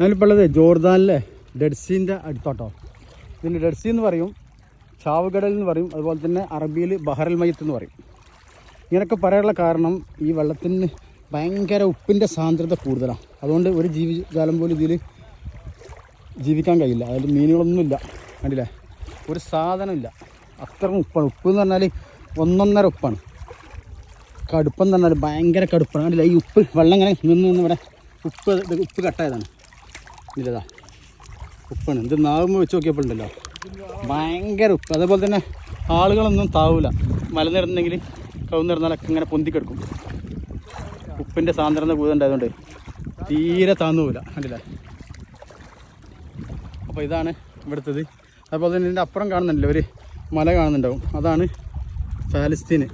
ഞാനിപ്പോൾ ഉള്ളത് ജോർദാനിലെ ഡെഡ്സീന്റെ അടുത്തോട്ടോ. ഇതിന് ഡെഡ്സി എന്ന് പറയും ചാവുകടൽ എന്ന് പറയും അതുപോലെ തന്നെ അറബിയിൽ ബഹറൽ മയ്യത്ത് എന്ന് പറയും. ഇങ്ങനെയൊക്കെ പറയാനുള്ള കാരണം ഈ വെള്ളത്തിന് ഭയങ്കര ഉപ്പിന്റെ സാന്ദ്രത കൂടുതലാണ് അതുകൊണ്ട് ഒരു ജീവിജാലം പോലും ഇതിൽ ജീവിക്കാൻ കഴിയില്ല. അതിൽ മീനുകളൊന്നുമില്ല. കണ്ടില്ലേ? ഒരു സാധനമില്ല. അത്ര ഉപ്പാണ്. ഉപ്പ് എന്ന് പറഞ്ഞാൽ ഒന്നൊന്നര ഉപ്പാണ്. കടുപ്പം എന്ന് പറഞ്ഞാൽ ഭയങ്കര കടുപ്പാണ്. കണ്ടില്ല? ഈ ഉപ്പ് വെള്ളം ഇങ്ങനെ നിന്ന് നിന്ന് ഇവിടെ ഉപ്പ് ഉപ്പ് കട്ടായതാണ്. ഇല്ലതാ. ഉപ്പാണ്. ഇത് നാവുമ്പോൾ വെച്ച് നോക്കിയപ്പോഴുണ്ടല്ലോ ഭയങ്കര ഉപ്പ്. അതേപോലെ തന്നെ ആളുകളൊന്നും താവൂല. മലനിരുന്നെങ്കിൽ കവുന്നിരുന്നാലൊക്കെ ഇങ്ങനെ പൊന്തിക്കെടുക്കും ഉപ്പിന്റെ സാന്ദ്രത കൂടുതലുണ്ടായതുകൊണ്ട് തീരെ താന്നു പോവില്ല അപ്പോൾ ഇതാണ് ഇവിടുത്തത്. അതുപോലെ തന്നെ ഇതിന്റെ അപ്പുറം കാണുന്നുണ്ടല്ലോ ഒരു മല കാണുന്നുണ്ടാവും. അതാണ് ഫാലസ്തീന്.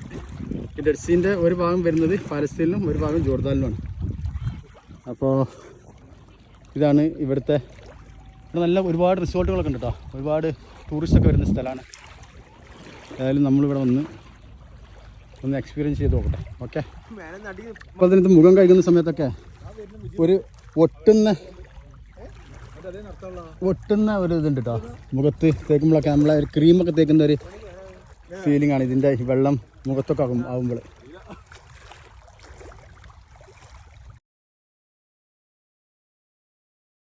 ഡെഡ്സീന്റെ ഒരു ഭാഗം വരുന്നത് ഫാലസ്തീനിലും ഒരു ഭാഗം ജോർദാനിലുമാണ്. അപ്പോൾ ഇതാണ് ഇവിടുത്തെ ഇവിടെ നല്ല ഒരുപാട് റിസോർട്ടുകളൊക്കെ ഉണ്ട് കേട്ടോ. ഒരുപാട് ടൂറിസ്റ്റൊക്കെ വരുന്ന സ്ഥലമാണ്. ഏതായാലും നമ്മളിവിടെ വന്ന് ഒന്ന് എക്സ്പീരിയൻസ് ചെയ്ത് നോക്കട്ടെ. ഓക്കെ അപ്പോൾ അതിനകത്ത് മുഖം കഴിക്കുന്ന സമയത്തൊക്കെ ഒരു ഒട്ടുന്ന ഒട്ടുന്ന ഒരു ഇതുണ്ട് കേട്ടോ. മുഖത്ത് തേക്കുമ്പോഴൊക്കെ നമ്മളെ ഒരു ക്രീമൊക്കെ തേക്കുന്ന ഒരു ഫീലിംഗ് ആണ് ഇതിന്റെ വെള്ളം മുഖത്തൊക്കെ ആകും ആകുമ്പോൾ